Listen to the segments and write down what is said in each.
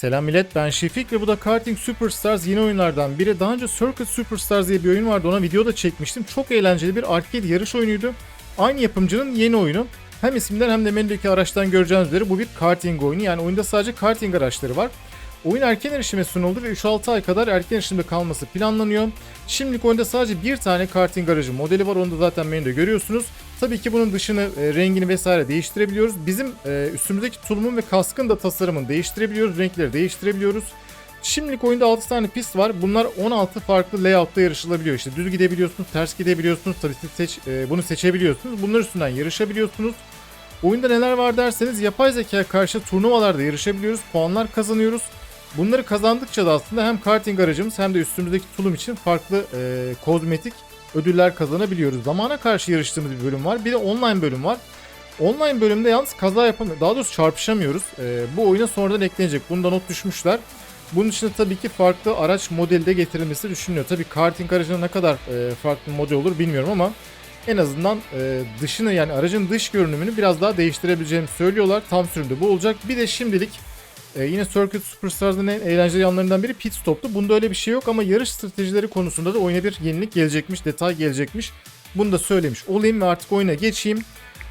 Selam millet ben Şefik ve bu da Karting Superstars yeni oyunlardan biri. Daha önce Circuit Superstars diye bir oyun vardı ona video da çekmiştim. Çok eğlenceli bir arcade yarış oyunuydu. Aynı yapımcının yeni oyunu. Hem isminden hem de menüdeki araçtan göreceğiniz üzere bu bir karting oyunu. Yani oyunda sadece karting araçları var. Oyun erken erişime sunuldu ve 3-6 ay kadar erken erişimde kalması planlanıyor. Şimdilik oyunda sadece bir tane karting aracı modeli var. Onu da zaten menüde görüyorsunuz. Tabii ki bunun dışını, e, rengini vesaire değiştirebiliyoruz. Bizim e, üstümüzdeki tulumun ve kaskın da tasarımını değiştirebiliyoruz. Renkleri değiştirebiliyoruz. Şimdilik oyunda 6 tane pist var. Bunlar 16 farklı layout'ta yarışılabiliyor. İşte düz gidebiliyorsunuz, ters gidebiliyorsunuz. Tabii siz seç, e, bunu seçebiliyorsunuz. Bunlar üstünden yarışabiliyorsunuz. Oyunda neler var derseniz yapay zeka karşı turnuvalarda yarışabiliyoruz. Puanlar kazanıyoruz. Bunları kazandıkça da aslında hem karting aracımız hem de üstümüzdeki tulum için farklı e, kozmetik ödüller kazanabiliyoruz. Zamana karşı yarıştığımız bir bölüm var. Bir de online bölüm var. Online bölümde yalnız kaza yapamıyoruz. Daha doğrusu çarpışamıyoruz. E, bu oyuna sonradan eklenecek. Bunu da not düşmüşler. Bunun için tabii ki farklı araç modeli de getirilmesi düşünülüyor. Tabii karting aracına ne kadar e, farklı model olur bilmiyorum ama en azından e, dışını yani aracın dış görünümünü biraz daha değiştirebileceğini söylüyorlar. Tam sürümde bu olacak. Bir de şimdilik e, yine Circuit Superstars'ın en eğlenceli yanlarından biri pit stop'tu. Bunda öyle bir şey yok ama yarış stratejileri konusunda da oyuna bir yenilik gelecekmiş, detay gelecekmiş. Bunu da söylemiş olayım ve artık oyuna geçeyim.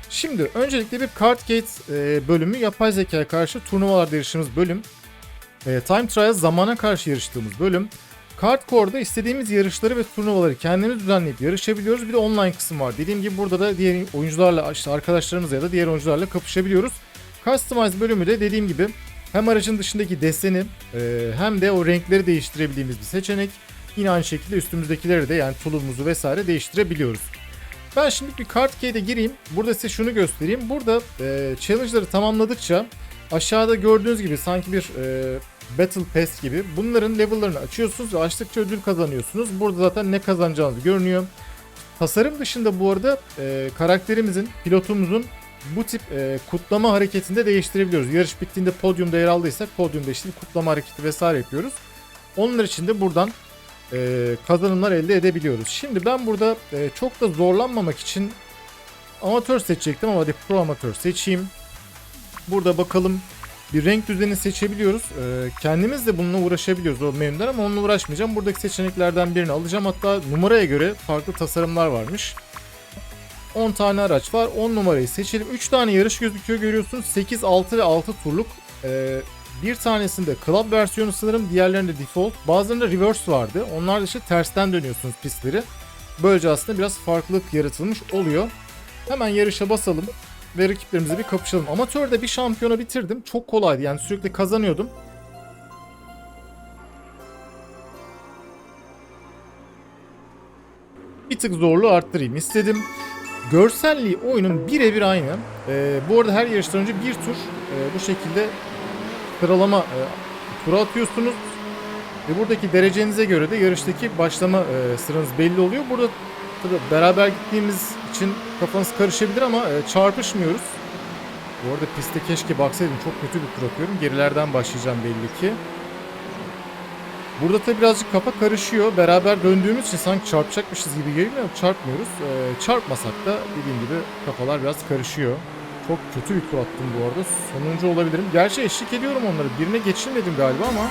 Şimdi öncelikle bir Cardgate e, bölümü yapay zekaya karşı turnuvalarda yarıştığımız bölüm. E, Time Trial zamana karşı yarıştığımız bölüm. Cardcore'da istediğimiz yarışları ve turnuvaları kendimiz düzenleyip yarışabiliyoruz. Bir de online kısım var. Dediğim gibi burada da diğer oyuncularla, işte arkadaşlarımızla ya da diğer oyuncularla kapışabiliyoruz. Customize bölümü de dediğim gibi hem aracın dışındaki deseni e, hem de o renkleri değiştirebildiğimiz bir seçenek. Yine aynı şekilde üstümüzdekileri de yani tulumumuzu vesaire değiştirebiliyoruz. Ben şimdi bir Cardcade'e gireyim. Burada size şunu göstereyim. Burada e, challenge'ları tamamladıkça aşağıda gördüğünüz gibi sanki bir e, Battle Pass gibi bunların level'larını açıyorsunuz ve açtıkça ödül kazanıyorsunuz. Burada zaten ne kazanacağınız görünüyor. Tasarım dışında bu arada e, karakterimizin, pilotumuzun bu tip e, kutlama hareketinde değiştirebiliyoruz. Yarış bittiğinde podyumda yer aldıysak podyumda işte kutlama hareketi vesaire yapıyoruz. Onlar için de buradan e, kazanımlar elde edebiliyoruz. Şimdi ben burada e, çok da zorlanmamak için amatör seçecektim ama hadi pro amatör seçeyim. Burada bakalım bir renk düzeni seçebiliyoruz. Ee, kendimiz de bununla uğraşabiliyoruz o menüden ama onunla uğraşmayacağım. Buradaki seçeneklerden birini alacağım. Hatta numaraya göre farklı tasarımlar varmış. 10 tane araç var. 10 numarayı seçelim. 3 tane yarış gözüküyor görüyorsunuz. 8, 6 ve 6 turluk. Ee, bir tanesinde club versiyonu sanırım. Diğerlerinde default. Bazılarında reverse vardı. Onlar da işte tersten dönüyorsunuz pistleri. Böylece aslında biraz farklılık yaratılmış oluyor. Hemen yarışa basalım ve rakiplerimizle bir kapışalım. Amatörde bir şampiyona bitirdim. Çok kolaydı yani sürekli kazanıyordum. Bir tık zorluğu arttırayım istedim. Görselliği oyunun birebir aynı. Ee, bu arada her yarıştan önce bir tur e, bu şekilde sıralama e, tura atıyorsunuz. Ve buradaki derecenize göre de yarıştaki başlama e, sıranız belli oluyor. Burada tabii beraber gittiğimiz için kafanız karışabilir ama e, çarpışmıyoruz. Bu arada pistte keşke baksaydım. Çok kötü bir tur atıyorum. Gerilerden başlayacağım belli ki. Burada tabi birazcık kafa karışıyor. Beraber döndüğümüz için sanki çarpacakmışız gibi geliyor ama çarpmıyoruz. Ee, çarpmasak da dediğim gibi kafalar biraz karışıyor. Çok kötü bir tur attım bu arada. Sonuncu olabilirim. Gerçi eşlik ediyorum onları. Birine geçilmedim galiba ama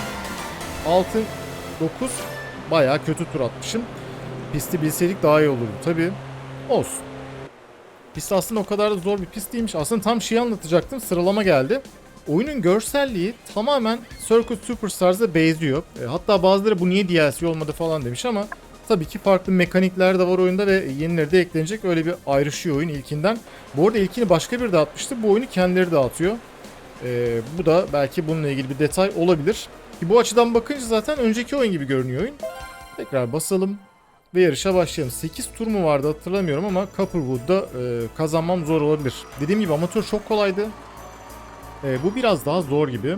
6 9 bayağı kötü tur atmışım. Pisti bilseydik daha iyi olurdu tabi. Olsun. Pist aslında o kadar da zor bir pist değilmiş. Aslında tam şeyi anlatacaktım. Sıralama geldi. Oyunun görselliği tamamen Circuit Superstars'a benziyor. E, hatta bazıları bu niye DLC olmadı falan demiş ama tabii ki farklı mekanikler de var oyunda ve yenileri de eklenecek. Öyle bir ayrışıyor oyun ilkinden. Bu arada ilkini başka bir dağıtmıştı. Bu oyunu kendileri dağıtıyor. E, bu da belki bununla ilgili bir detay olabilir. Ki bu açıdan bakınca zaten önceki oyun gibi görünüyor oyun. Tekrar basalım ve yarışa başlayalım. 8 tur mu vardı hatırlamıyorum ama Copperwood'da e, kazanmam zor olabilir. Dediğim gibi amatör çok kolaydı. E, bu biraz daha zor gibi.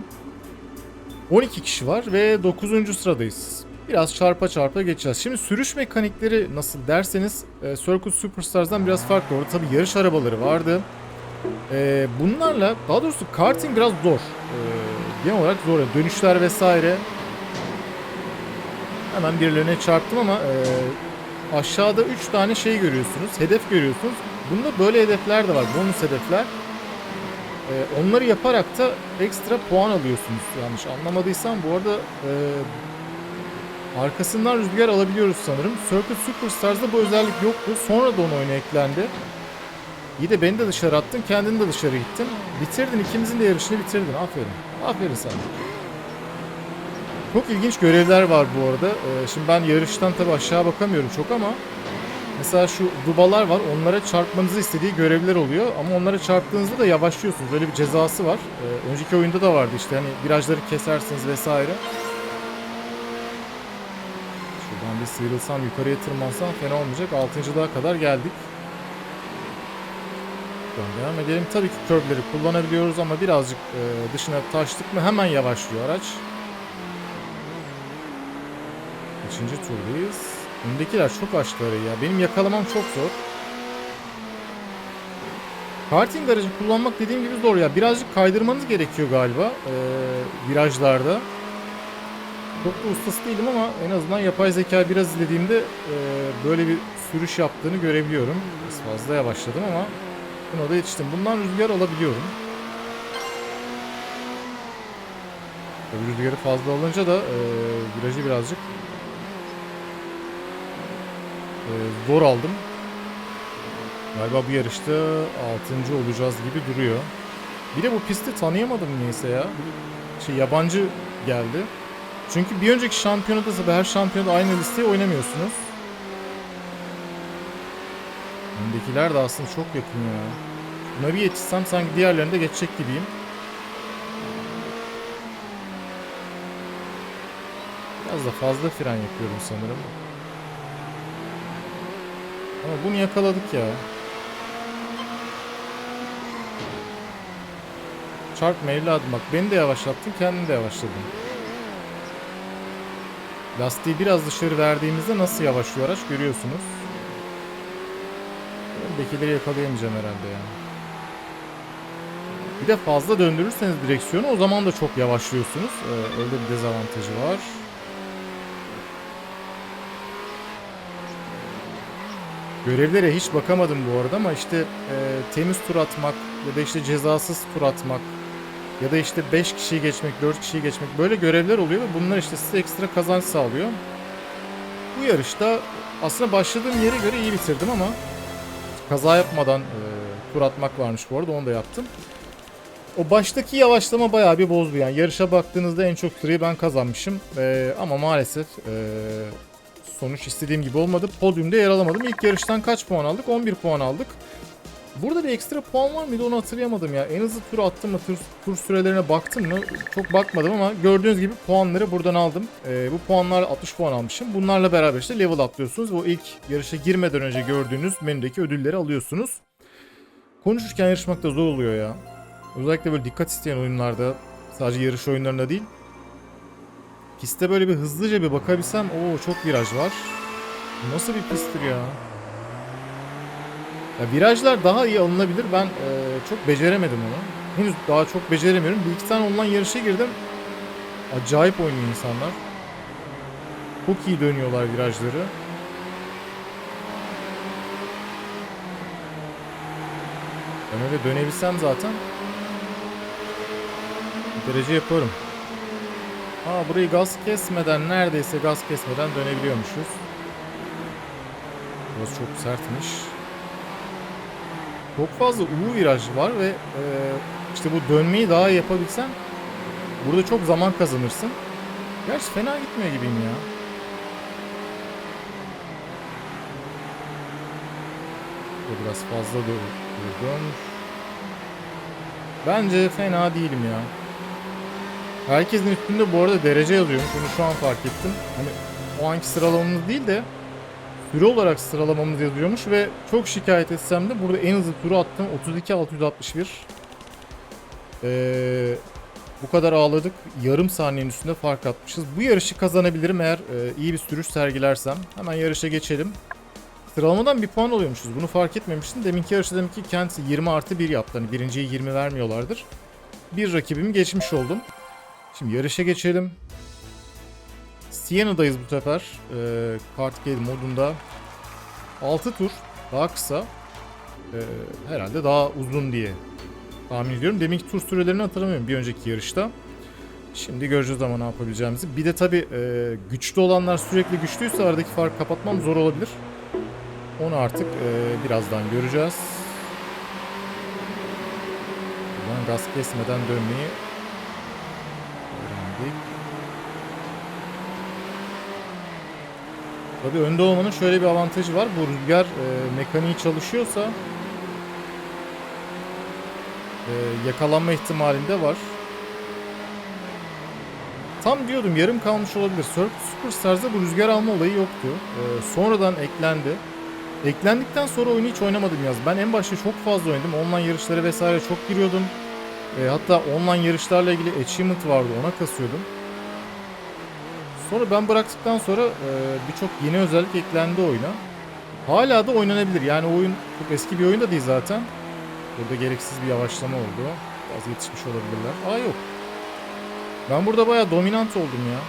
12 kişi var ve 9. sıradayız. Biraz çarpa çarpa geçeceğiz. Şimdi sürüş mekanikleri nasıl derseniz e, Circuit Superstars'dan biraz farklı. Orada tabii yarış arabaları vardı. E, bunlarla daha doğrusu karting biraz zor. E, genel olarak zor. Dönüşler vesaire. Hemen birilerine çarptım ama e, aşağıda 3 tane şey görüyorsunuz. Hedef görüyorsunuz. Bunda böyle hedefler de var. Bonus hedefler. E, onları yaparak da ekstra puan alıyorsunuz. Yanlış anlamadıysam bu arada e, arkasından rüzgar alabiliyoruz sanırım. Circuit Superstars'da bu özellik yoktu. Sonra da onu oyuna eklendi. İyi de beni de dışarı attın, kendin de dışarı gittin. Bitirdin, ikimizin de yarışını bitirdin. Aferin. Aferin sana. Çok ilginç görevler var bu arada. Ee, şimdi ben yarıştan tabii aşağı bakamıyorum çok ama mesela şu dubalar var. Onlara çarpmanızı istediği görevler oluyor ama onlara çarptığınızda da yavaşlıyorsunuz. Öyle bir cezası var. Ee, önceki oyunda da vardı işte hani virajları kesersiniz vesaire. Şuradan bir sıyrılsam yukarıya tırmansam fena olmayacak. 6. kadar geldik. Devam edelim. Tabii ki körbleri kullanabiliyoruz ama birazcık e, dışına taştık mı hemen yavaşlıyor araç. Kaçıncı turdayız? Öndekiler çok açtı arayı ya. Benim yakalamam çok zor. Karting aracı kullanmak dediğim gibi zor ya. Birazcık kaydırmanız gerekiyor galiba e, virajlarda. Çok da ustası değilim ama en azından yapay zeka biraz izlediğimde e, böyle bir sürüş yaptığını görebiliyorum. Biraz fazla yavaşladım ama buna da yetiştim. Bundan rüzgar alabiliyorum. Tabii rüzgarı fazla alınca da e, virajı birazcık e, zor aldım. Galiba bu yarışta 6. olacağız gibi duruyor. Bir de bu pisti tanıyamadım niyeyse ya. Şey yabancı geldi. Çünkü bir önceki şampiyonada tabii her şampiyonada aynı listeyi oynamıyorsunuz. Öndekiler de aslında çok yakın ya. Buna bir yetişsem sanki diğerlerinde geçecek gibiyim. Biraz da fazla fren yapıyorum sanırım. Ama bunu yakaladık ya. Çarpma evladım bak beni de yavaşlattın kendini de yavaşladın. Lastiği biraz dışarı verdiğimizde nasıl yavaşlıyor araç görüyorsunuz. Öndekileri yakalayamayacağım herhalde ya. Bir de fazla döndürürseniz direksiyonu o zaman da çok yavaşlıyorsunuz. Ee, öyle bir dezavantajı var. Görevlere hiç bakamadım bu arada ama işte e, temiz tur atmak ya da işte cezasız tur atmak ya da işte 5 kişiyi geçmek, 4 kişiyi geçmek böyle görevler oluyor ve bunlar işte size ekstra kazanç sağlıyor. Bu yarışta aslında başladığım yere göre iyi bitirdim ama kaza yapmadan e, tur atmak varmış bu arada onu da yaptım. O baştaki yavaşlama bayağı bir bozdu yani. Yarışa baktığınızda en çok sırayı ben kazanmışım. E, ama maalesef e, sonuç istediğim gibi olmadı. Podyumda yer alamadım. İlk yarıştan kaç puan aldık? 11 puan aldık. Burada bir ekstra puan var mıydı onu hatırlayamadım ya. En hızlı tur attım mı, tur, tur sürelerine baktım mı çok bakmadım ama gördüğünüz gibi puanları buradan aldım. Ee, bu puanlarla 60 puan almışım. Bunlarla beraber işte level atlıyorsunuz. Bu ilk yarışa girmeden önce gördüğünüz menüdeki ödülleri alıyorsunuz. Konuşurken yarışmak da zor oluyor ya. Özellikle böyle dikkat isteyen oyunlarda sadece yarış oyunlarında değil. Piste böyle bir hızlıca bir bakabilsem o çok viraj var. Nasıl bir pisttir ya? Ya virajlar daha iyi alınabilir. Ben e, çok beceremedim onu. Henüz daha çok beceremiyorum. Bir iki tane online yarışa girdim. Acayip oynuyor insanlar. Çok iyi dönüyorlar virajları. Ben öyle dönebilsem zaten derece yaparım. Aa burayı gaz kesmeden neredeyse gaz kesmeden dönebiliyormuşuz. Burası çok sertmiş. Çok fazla U viraj var ve e, işte bu dönmeyi daha iyi yapabilsen burada çok zaman kazanırsın. Gerçi fena gitmiyor gibiyim ya. Bu biraz fazla durdum. Bence fena değilim ya. Herkesin üstünde bu arada derece yazıyormuş. Bunu şu an fark ettim. Hani o anki sıralamamız değil de süre olarak sıralamamız yazıyormuş ve çok şikayet etsem de burada en hızlı turu attım 32.661. Ee, bu kadar ağladık. Yarım saniyenin üstünde fark atmışız. Bu yarışı kazanabilirim eğer e, iyi bir sürüş sergilersem. Hemen yarışa geçelim. Sıralamadan bir puan alıyormuşuz. Bunu fark etmemiştim. Deminki yarışta demek ki kendisi 20 artı 1 yaptı. Hani birinciye 20 vermiyorlardır. Bir rakibimi geçmiş oldum. Şimdi yarışa geçelim. Siena'dayız bu sefer. Ee, Kartgale modunda. 6 tur. Daha kısa. Ee, herhalde daha uzun diye tahmin ediyorum. Deminki tur sürelerini hatırlamıyorum bir önceki yarışta. Şimdi göreceğiz ama ne yapabileceğimizi. Bir de tabi güçlü olanlar sürekli güçlüyse aradaki farkı kapatmam zor olabilir. Onu artık e, birazdan göreceğiz. Buradan gaz kesmeden dönmeyi öğrendik. Tabi önde olmanın şöyle bir avantajı var. Bu rüzgar e, mekaniği çalışıyorsa e, yakalanma ihtimalinde var. Tam diyordum yarım kalmış olabilir. Surf Superstars'da bu rüzgar alma olayı yoktu. E, sonradan eklendi. Eklendikten sonra oyunu hiç oynamadım yaz. Ben en başta çok fazla oynadım. Online yarışları vesaire çok giriyordum. E, hatta online yarışlarla ilgili achievement vardı ona kasıyordum. Sonra ben bıraktıktan sonra e, birçok yeni özellik eklendi oyuna. Hala da oynanabilir. Yani oyun çok eski bir oyun da değil zaten. Burada gereksiz bir yavaşlama oldu. Biraz yetişmiş olabilirler. Aa yok. Ben burada bayağı dominant oldum ya.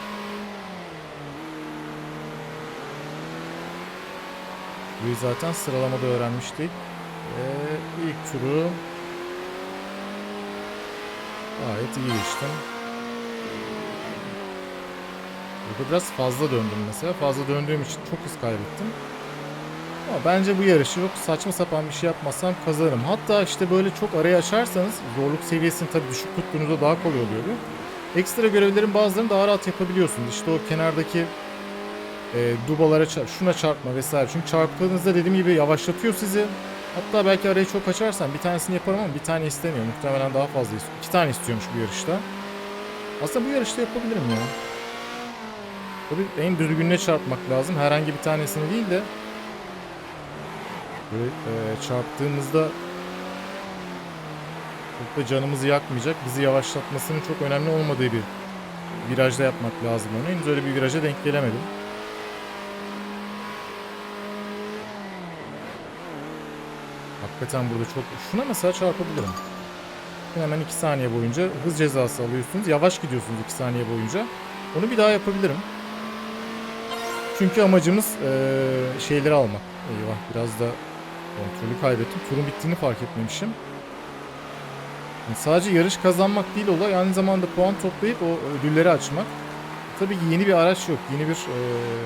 Burayı zaten sıralamada öğrenmiştik. Ve ilk turu gayet iyi geçtim. Burada biraz fazla döndüm mesela. Fazla döndüğüm için çok hız kaybettim. Ama bence bu yarışı çok saçma sapan bir şey yapmazsam kazanırım. Hatta işte böyle çok arayı açarsanız zorluk seviyesini tabii düşük tuttuğunuzda daha kolay oluyor bu. Ekstra görevlerin bazılarını daha rahat yapabiliyorsunuz. İşte o kenardaki e, dubalara şuna çarpma vesaire. Çünkü çarptığınızda dediğim gibi yavaşlatıyor sizi. Hatta belki arayı çok açarsan bir tanesini yaparım ama bir tane istemiyor. Muhtemelen daha fazla istiyor. İki tane istiyormuş bu yarışta. Aslında bu yarışta yapabilirim ya. Tabii en düzgününe çarpmak lazım. Herhangi bir tanesini değil de böyle e, çarptığımızda çok da canımızı yakmayacak, bizi yavaşlatmasının çok önemli olmadığı bir virajda yapmak lazım onu. Henüz öyle bir viraja denk gelemedim. Hakikaten burada çok... Şuna mesela çarpabilirim. Hemen 2 saniye boyunca hız cezası alıyorsunuz. Yavaş gidiyorsunuz 2 saniye boyunca. Onu bir daha yapabilirim. Çünkü amacımız eee, şeyleri almak. Eyvah biraz da kontrolü kaybettim. Turun bittiğini fark etmemişim. Yani sadece yarış kazanmak değil olay aynı zamanda puan toplayıp o ödülleri açmak. Tabii ki yeni bir araç yok. Yeni bir eee,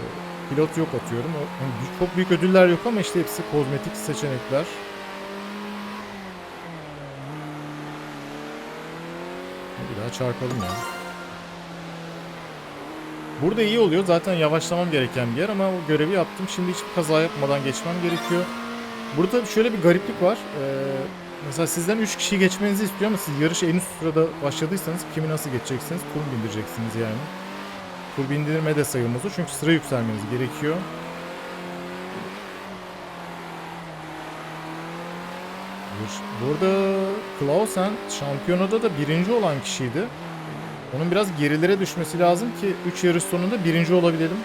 pilot yok atıyorum. Yani çok büyük ödüller yok ama işte hepsi kozmetik seçenekler. Bir daha çarpalım ya. Burada iyi oluyor. Zaten yavaşlamam gereken bir yer ama o görevi yaptım. Şimdi hiçbir kaza yapmadan geçmem gerekiyor. Burada şöyle bir gariplik var. Ee, mesela sizden 3 kişi geçmenizi istiyor ama siz yarışı en üst sırada başladıysanız kimi nasıl geçeceksiniz? Tur bindireceksiniz yani. Tur bindirme de sayılmaz o çünkü sıra yükselmeniz gerekiyor. Burada Clausen şampiyonada da birinci olan kişiydi. Onun biraz gerilere düşmesi lazım ki 3 yarış sonunda birinci olabilelim.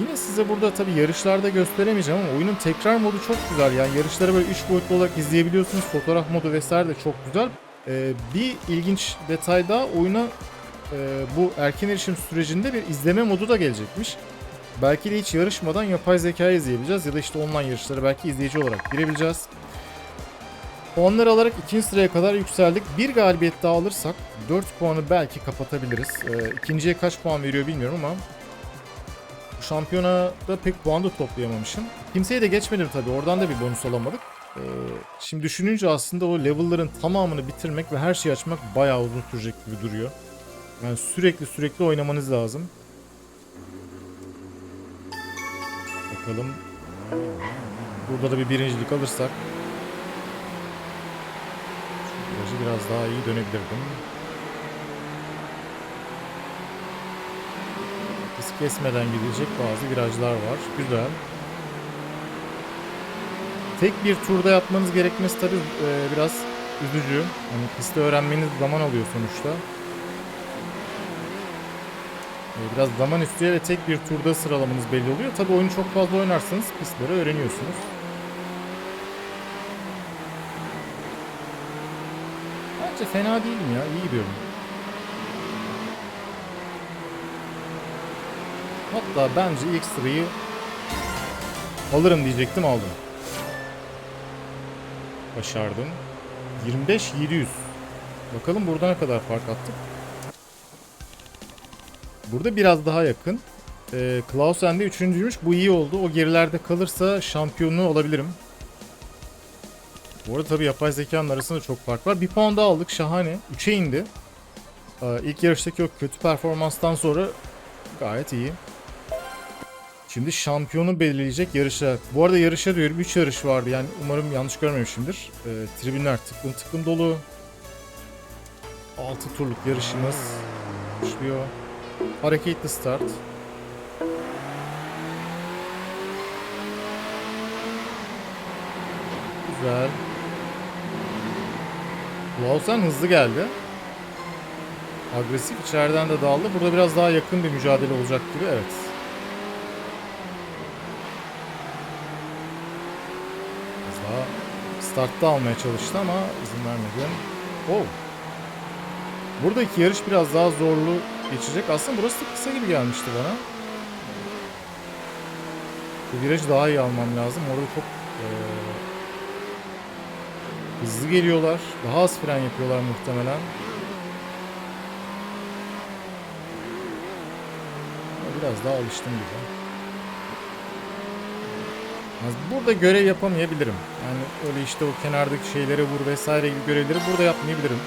Yine size burada tabi yarışlarda gösteremeyeceğim ama oyunun tekrar modu çok güzel. Yani yarışları böyle 3 boyutlu olarak izleyebiliyorsunuz. Fotoğraf modu vesaire de çok güzel. Ee, bir ilginç detay daha oyuna e, bu erken erişim sürecinde bir izleme modu da gelecekmiş. Belki de hiç yarışmadan yapay zeka izleyebileceğiz ya da işte online yarışları belki izleyici olarak girebileceğiz. Puanları alarak ikinci sıraya kadar yükseldik. Bir galibiyet daha alırsak 4 puanı belki kapatabiliriz. Ee, ikinciye kaç puan veriyor bilmiyorum ama şampiyonada pek puan da toplayamamışım. Kimseyi de geçmedim tabii. Oradan da bir bonus alamadık. Ee, şimdi düşününce aslında o level'ların tamamını bitirmek ve her şeyi açmak bayağı uzun sürecek gibi duruyor. Yani sürekli sürekli oynamanız lazım. Bakalım. Burada da bir birincilik alırsak Virajı biraz daha iyi dönebilirdim. Hız kesmeden gidecek bazı virajlar var. Güzel. Tek bir turda yapmanız gerekmesi tabi biraz üzücü. Hani pisti öğrenmeniz zaman alıyor sonuçta. E, biraz zaman istiyor ve tek bir turda sıralamanız belli oluyor. Tabi oyunu çok fazla oynarsanız pistleri öğreniyorsunuz. Bence fena değilim ya. iyi gidiyorum. Hatta bence ilk sırayı alırım diyecektim aldım. başardım. 25-700. Bakalım burada ne kadar fark attık. Burada biraz daha yakın. Ee, Clausen de üçüncüymüş. Bu iyi oldu. O gerilerde kalırsa şampiyonluğu alabilirim. Bu arada tabii yapay zekanın arasında çok fark var. Bir puan daha aldık. Şahane. 3'e indi. Ee, ilk yarıştaki o kötü performanstan sonra gayet iyi. Şimdi şampiyonu belirleyecek yarışa. Bu arada yarışa diyorum 3 yarış vardı. Yani umarım yanlış görmemişimdir. Ee, tribünler tıklım tıklım dolu. 6 turluk yarışımız başlıyor. Hareketli start. Güzel. Lausen hızlı geldi. Agresif içeriden de daldı. Burada biraz daha yakın bir mücadele olacak gibi. Evet. Biraz daha startta almaya çalıştı ama izin vermedi. Oh. Buradaki yarış biraz daha zorlu geçecek. Aslında burası da kısa gibi gelmişti bana. Bu virajı daha iyi almam lazım. Orada çok eee, hızlı geliyorlar. Daha az fren yapıyorlar muhtemelen. Biraz daha alıştım gibi. Burada görev yapamayabilirim. Yani öyle işte o kenardaki şeylere vur vesaire gibi görevleri burada yapmayabilirim.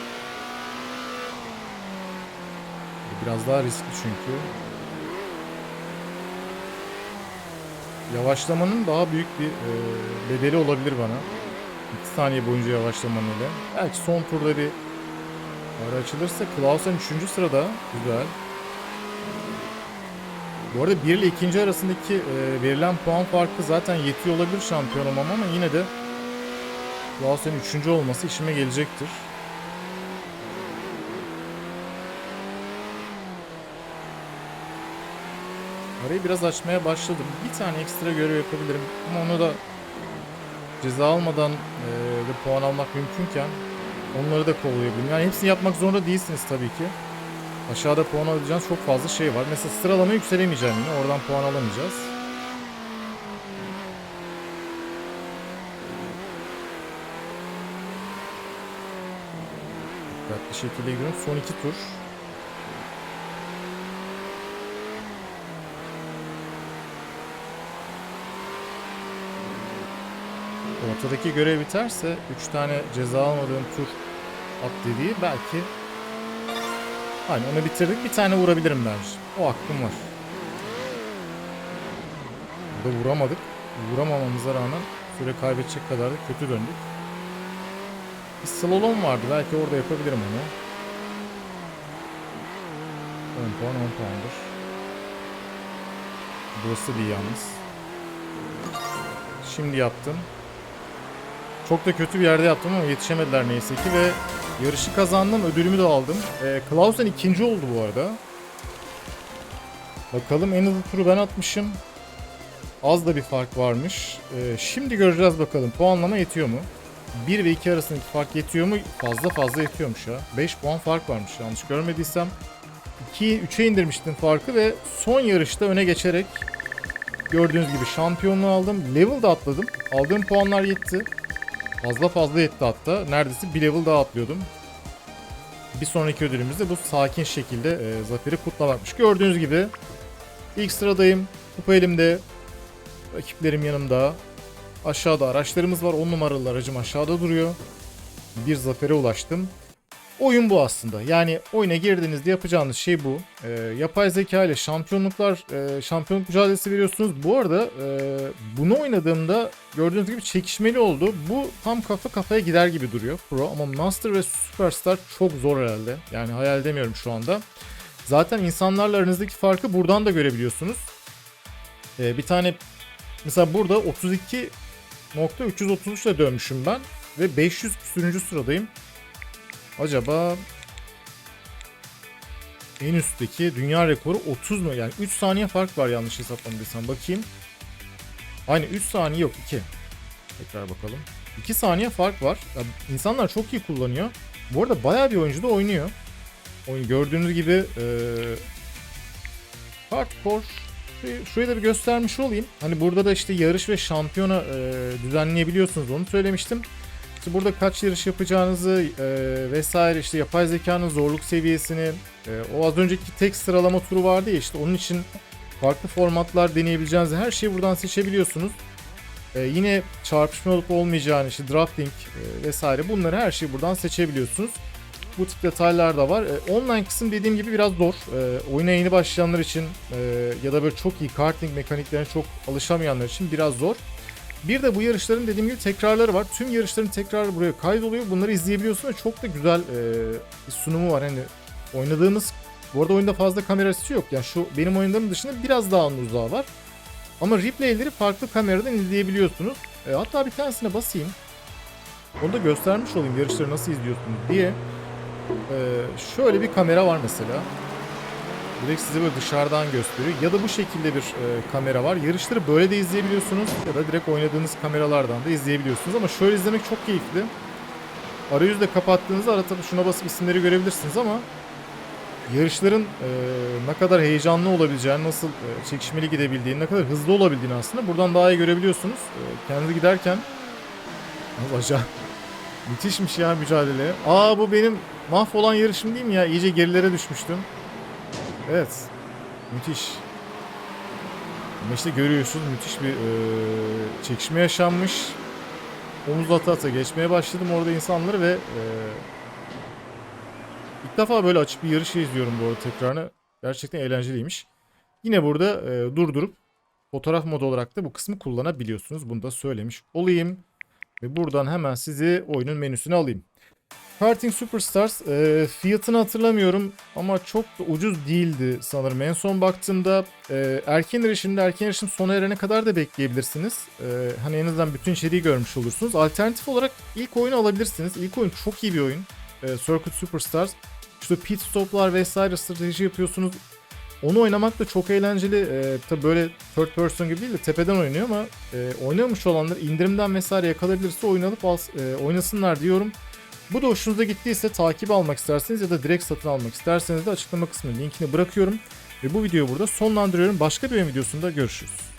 Biraz daha riskli çünkü. Yavaşlamanın daha büyük bir e, bedeli olabilir bana. 2 saniye boyunca yavaşlamanın ile. Belki son turda bir ara açılırsa Clausen 3. sırada. Güzel. Bu arada 1 ile 2. arasındaki e, verilen puan farkı zaten yetiyor olabilir şampiyon olmam ama yine de Clausen'in 3. olması işime gelecektir. Arayı biraz açmaya başladım. Bir tane ekstra görev yapabilirim. Ama onu da ceza almadan e, da puan almak mümkünken onları da kollayabilirim. Yani hepsini yapmak zorunda değilsiniz tabii ki. Aşağıda puan alacağınız çok fazla şey var. Mesela sıralama yükselemeyeceğim yine. Oradan puan alamayacağız. Dikkatli şekilde gidiyorum. Son iki tur. Ortadaki görev biterse 3 tane ceza almadığım tur at dediği belki Hani onu bitirdik bir tane vurabilirim bence. O hakkım var. Burada vuramadık. Vuramamamıza rağmen süre kaybedecek kadar da kötü döndük. Bir slalom vardı belki orada yapabilirim onu. 10 puan 10 puandır. Burası değil yalnız. Şimdi yaptım. Çok da kötü bir yerde yaptım ama yetişemediler neyse ki ve yarışı kazandım. Ödülümü de aldım. Ee, Clausen ikinci oldu bu arada. Bakalım en hızlı turu ben atmışım. Az da bir fark varmış. Ee, şimdi göreceğiz bakalım. Puanlama yetiyor mu? 1 ve 2 arasındaki fark yetiyor mu? Fazla fazla yetiyormuş ya. 5 puan fark varmış yanlış görmediysem. 2'yi 3'e indirmiştim farkı ve son yarışta öne geçerek gördüğünüz gibi şampiyonluğu aldım. Level da atladım. Aldığım puanlar yetti. Fazla fazla yetti hatta. Neredeyse bir level daha atlıyordum. Bir sonraki ödülümüz de bu sakin şekilde e, zaferi kutlamakmış. Gördüğünüz gibi ilk sıradayım. Kupa elimde. Rakiplerim yanımda. Aşağıda araçlarımız var. 10 numaralı aracım aşağıda duruyor. Bir zafere ulaştım. Oyun bu aslında. Yani oyuna girdiğinizde yapacağınız şey bu. Ee, yapay zeka ile şampiyonluklar, e, şampiyonluk mücadelesi veriyorsunuz. Bu arada e, bunu oynadığımda gördüğünüz gibi çekişmeli oldu. Bu tam kafa kafaya gider gibi duruyor Pro ama Master ve Superstar çok zor herhalde. Yani hayal edemiyorum şu anda. Zaten insanlarla aranızdaki farkı buradan da görebiliyorsunuz. Ee, bir tane mesela burada 32.333 ile dönmüşüm ben ve 500 küsürüncü sıradayım. Acaba en üstteki dünya rekoru 30 mu? Yani 3 saniye fark var yanlış hesaplamadıysam. Bakayım. Aynı 3 saniye yok 2. Tekrar bakalım. 2 saniye fark var. Ya, insanlar çok iyi kullanıyor. Bu arada bayağı bir oyuncu da oynuyor. Oyun gördüğünüz gibi eee hardcore Şurayı- da bir göstermiş olayım. Hani burada da işte yarış ve şampiyona eee, düzenleyebiliyorsunuz onu söylemiştim. İşte burada kaç yarış yapacağınızı e, vesaire işte yapay zekanın zorluk seviyesini e, o az önceki tek sıralama turu vardı ya işte onun için farklı formatlar deneyebileceğiniz her şeyi buradan seçebiliyorsunuz. E, yine çarpışma olup olmayacağını işte drafting e, vesaire bunları her şeyi buradan seçebiliyorsunuz. Bu tip detaylar da var. E, online kısım dediğim gibi biraz zor. E, oyuna yeni başlayanlar için e, ya da böyle çok iyi karting mekaniklerine çok alışamayanlar için biraz zor. Bir de bu yarışların dediğim gibi tekrarları var. Tüm yarışların tekrarı buraya kaydoluyor. Bunları izleyebiliyorsun ve çok da güzel e, sunumu var. Hani oynadığımız bu arada oyunda fazla kamera açısı yok. Yani şu benim oyunlarım dışında biraz daha uzağı var. Ama replayleri farklı kameradan izleyebiliyorsunuz. E, hatta bir tanesine basayım. Onu da göstermiş olayım yarışları nasıl izliyorsunuz diye. E, şöyle bir kamera var mesela. Direkt size böyle dışarıdan gösteriyor. Ya da bu şekilde bir e, kamera var. Yarışları böyle de izleyebiliyorsunuz. Ya da direkt oynadığınız kameralardan da izleyebiliyorsunuz. Ama şöyle izlemek çok keyifli. Arayüzü de kapattığınızda ara tabii şuna basıp isimleri görebilirsiniz ama yarışların e, ne kadar heyecanlı olabileceğini, nasıl e, çekişmeli gidebildiğini, ne kadar hızlı olabildiğini aslında buradan daha iyi görebiliyorsunuz. E, kendi giderken acayip müthişmiş ya mücadele. Aa bu benim mahvolan yarışım değil mi ya? İyice gerilere düşmüştüm. Evet. Müthiş. Ama işte görüyorsunuz müthiş bir e, çekişme yaşanmış. Omuz ata ata geçmeye başladım orada insanları ve e, ilk defa böyle açıp bir yarışı izliyorum bu arada tekrarını. Gerçekten eğlenceliymiş. Yine burada e, durdurup fotoğraf modu olarak da bu kısmı kullanabiliyorsunuz. Bunu da söylemiş olayım. Ve buradan hemen sizi oyunun menüsüne alayım. Karting Superstars e, fiyatını hatırlamıyorum ama çok da ucuz değildi sanırım. En son baktığımda e, erken erişimde erken erişim sona erene kadar da bekleyebilirsiniz. E, hani en azından bütün içeriği görmüş olursunuz. Alternatif olarak ilk oyunu alabilirsiniz. İlk oyun çok iyi bir oyun. E, Circuit Superstars. İşte pit stoplar vesaire strateji yapıyorsunuz. Onu oynamak da çok eğlenceli. E, tabii böyle third person gibi değil de tepeden oynuyor ama e, oynamış olanlar indirimden vesaire yakalayabilirse oyun alıp al, e, oynasınlar diyorum. Bu da hoşunuza gittiyse takip almak isterseniz ya da direkt satın almak isterseniz de açıklama kısmına linkini bırakıyorum. Ve bu videoyu burada sonlandırıyorum. Başka bir videosunda görüşürüz.